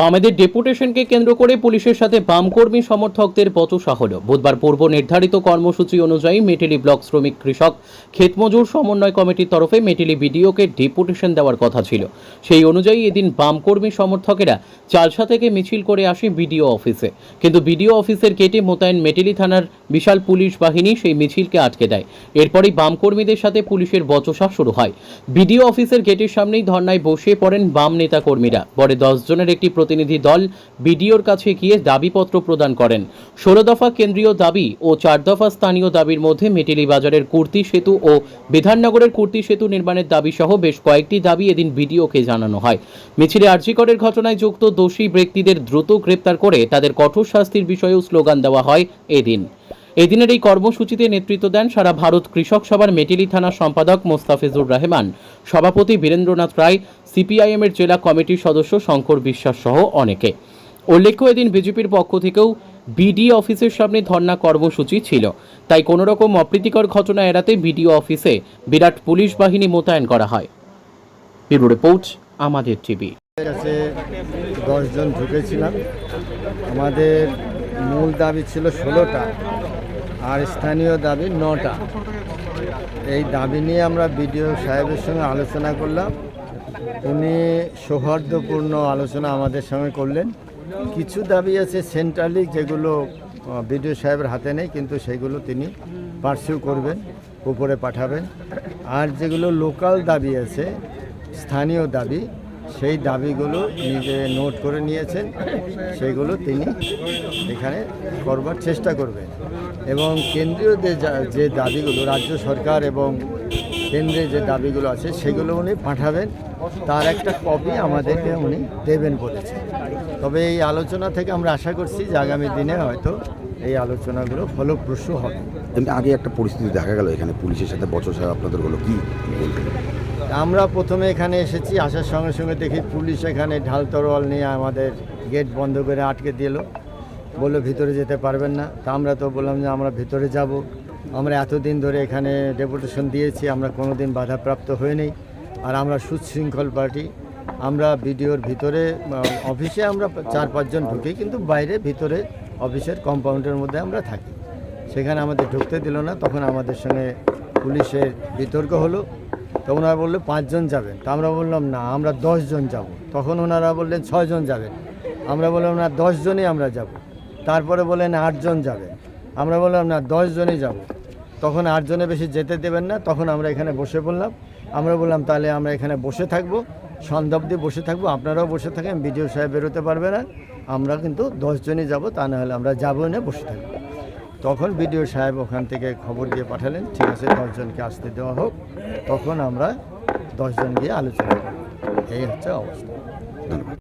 বামেদের ডেপুটেশনকে কেন্দ্র করে পুলিশের সাথে বামকর্মী সমর্থকদের বচসা হল বুধবার পূর্ব নির্ধারিত কর্মসূচি অনুযায়ী মেটেলি ব্লক শ্রমিক কৃষক ক্ষেতমজুর সমন্বয় কমিটির তরফে মেটেলি বিডিওকে ডেপুটেশন দেওয়ার কথা ছিল। সেই অনুযায়ী এদিন বামকর্মী সমর্থকেরা চালসা থেকে মিছিল করে আসে বিডিও অফিসে। কিন্তু বিডিও অফিসের গেটে মোতায়েন মেটেলি থানার বিশাল পুলিশ বাহিনী সেই মিছিলকে আটকে দেয়। এরপরই বামকর্মীদের সাথে পুলিশের বচসা শুরু হয়। বিডিও অফিসের গেটের সামনেই ধর্নায় বসে পড়েন বাম নেতা কর্মীরা পরে দশ জনের একটি প্রতিনিধি দল বিডিওর কাছে গিয়ে দাবিপত্র প্রদান করেন। ষোলো দফা কেন্দ্রীয় দাবি ও চার দফা স্থানীয় দাবির মধ্যে মেটেলি বাজারের কুর্তি সেতু ও বিধাননগরের কুর্তি সেতু নির্মাণের দাবি সহ বেশ কয়েকটি দাবি এদিন বিডিওকে জানানো হয়। মিছিলে আর্জিকরের ঘটনায় যুক্ত দোষী ব্যক্তিদের দ্রুত গ্রেপ্তার করে তাদের কঠোর শাস্তির বিষয়েও স্লোগান দেওয়া হয় এদিন। এদিনের এই কর্মসূচিতে নেতৃত্ব দেন সারা ভারত কৃষক সভার মেটেলি থানার সম্পাদক মোস্তাফিজুর রহমান। সভাপতি বীরেন্দ্রনাথ রায় সিপিআইএমের জেলা কমিটির সদস্য শঙ্কর বিশ্বাস সহ অনেকে। উল্লেখ্য, এদিন বিজেপির পক্ষ থেকেও বিডি অফিসের সামনে ধর্ণা কর্মসূচি ছিল। তাই কোনো রকম অপ্রীতিকর ঘটনা এড়াতে বিডিও অফিসে বিরাট পুলিশ বাহিনী মোতায়েন করা হয়। ব্যুরো রিপোর্ট, আমাদের টিভি। কাছে দশজন ঢুকেছিলাম। আমাদের মূল দাবি ছিল ষোলোটা। আর স্থানীয় দাবি নটা। এই দাবি নিয়ে আমরা বিডিও সাহেবের সঙ্গে আলোচনা করলাম। উনি সৌহার্দ্যপূর্ণ আলোচনা আমাদের সঙ্গে করলেন। কিছু দাবি আছে সেন্ট্রালি যেগুলো বিডিও সাহেবের হাতে নেই, কিন্তু সেগুলো তিনি পার্সিউ করবেন, উপরে পাঠাবেন। আর যেগুলো লোকাল দাবি আছে, স্থানীয় দাবি, সেই দাবিগুলো নিজে নোট করে নিয়েছেন। সেগুলো তিনি এখানে করবার চেষ্টা করবেন। এবং কেন্দ্রীয় যে দাবিগুলো রাজ্য সরকার এবং কেন্দ্রে যে দাবিগুলো আছে সেগুলো উনি পাঠাবেন। তার একটা কপি আমাদেরকে উনি দেবেন বলেছেন। তবে এই আলোচনা থেকে আমরা আশা করছি যে আগামী দিনে হয়তো এই আলোচনাগুলো ফলপ্রসূ হবে। আগে একটা পরিস্থিতি দেখা গেল এখানে পুলিশের সাথে বচসা আপনাদের হলো কি বলবেন আমরা প্রথমে এখানে এসেছি আসার সঙ্গে সঙ্গে দেখি পুলিশ এখানে ঢাল তরোয়াল নিয়ে আমাদের গেট বন্ধ করে আটকে দিল। বলল, ভিতরে যেতে পারবেন না। তা আমরা তো বললাম যে, আমরা ভিতরে যাব। আমরা এতদিন ধরে এখানে ডেপুটেশন দিয়েছি, আমরা কোনো দিন বাধাপ্রাপ্ত হয়ে নেই। আর আমরা সুশৃঙ্খল পার্টি। আমরা বিডিওর ভিতরে অফিসে আমরা চার পাঁচজন ঢুকি, কিন্তু বাইরে ভিতরে অফিসের কম্পাউন্ডের মধ্যে আমরা থাকি। সেখানে আমাদের ঢুকতে দিল না। তখন আমাদের সঙ্গে পুলিশের বিতর্ক হলো। তো ওনারা বলল, পাঁচজন যাবেন। তা আমরা বললাম, না, আমরা দশজন যাব। তখন ওনারা বললেন, ছয়জন যাবেন। আমরা বললাম, না, দশজনই আমরা যাব। তারপরে বললেন আটজন যাবে। আমরা বললাম, না, দশজনই যাব। তখন আটজনে বেশি যেতে দেবেন না, তখন আমরা এখানে বসে পড়লাম। আমরা বললাম, তাহলে আমরা এখানে বসে থাকব, সন্ধ্যা অবধি বসে থাকব, আপনারাও বসে থাকেন, বিডিও সাহেব বেরোতে পারবে না, আমরা কিন্তু দশজনই যাব, তা না হলে আমরা যাব না, বসে থাকব। তখন বিডিও সাহেব ওখান থেকে খবর দিয়ে পাঠালেন, ঠিক আছে, দশজনকে আসতে দেওয়া হোক। তখন আমরা দশজন গিয়ে আলোচনা করব এই হচ্ছে অবস্থা।